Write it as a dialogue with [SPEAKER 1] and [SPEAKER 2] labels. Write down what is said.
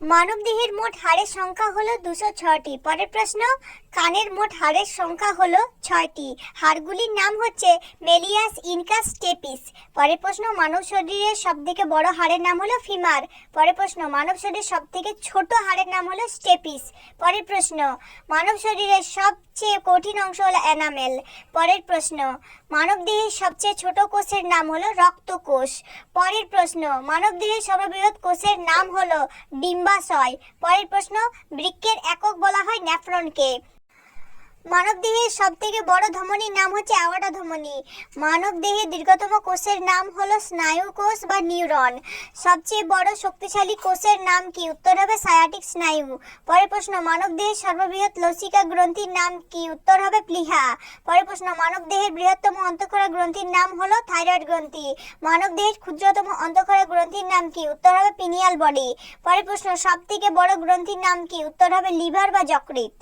[SPEAKER 1] মানবদেহের মোট হাড়ের সংখ্যা হলো দুশো ছটি পরের প্রশ্ন, কানের মোট হাড়ের সংখ্যা হলো ছয়টি। হাড়গুলির নাম হচ্ছে মেলিয়াস ইনকাস স্টেপিস পরের প্রশ্ন, মানব শরীরের সব থেকে বড় হাড়ের নাম হলো ফিমার। পরের প্রশ্ন, মানব শরীরের সব থেকে ছোট হাড়ের নাম হলো স্টেপিস। পরের প্রশ্ন, মানব শরীরের সবচেয়ে কঠিন অংশ হলো অ্যানামেল পরের প্রশ্ন, মানবদেহের সবচেয়ে ছোট কোষের নাম হলো রক্তকোষ। পরের প্রশ্ন, মানবদেহের সর্ববৃহৎ কোষের নাম হলো ডিম্বাশয় পরের প্রশ্ন বৃক্কের একক বলা হয় ন্যাফ্রনকে মানবদেহের সব থেকে বড় ধমনীর নাম হচ্ছে অ্যাওয়াটা ধমনী। মানবদেহের দীর্ঘতম কোষের নাম হলো স্নায়ু কোষ বা নিউরন। সবচেয়ে বড় শক্তিশালী কোষের নাম কি? উত্তর হবে সায়াটিক স্নায়ু। পরের প্রশ্ন, মানবদেহের সর্ববৃহৎ লসিকা গ্রন্থির নাম কি? উত্তর হবে প্লিহা। পরের প্রশ্ন, মানবদেহের বৃহত্তম অন্তঃক্ষরা গ্রন্থির নাম হলো থাইরয়েড গ্রন্থি। মানবদেহের ক্ষুদ্রতম অন্তঃক্ষরা গ্রন্থির নাম কি? উত্তর হবে পিনিয়াল বডি। পরের প্রশ্ন সব থেকে বড় গ্রন্থির নাম কি? উত্তর হবে লিভার বা যকৃৎ।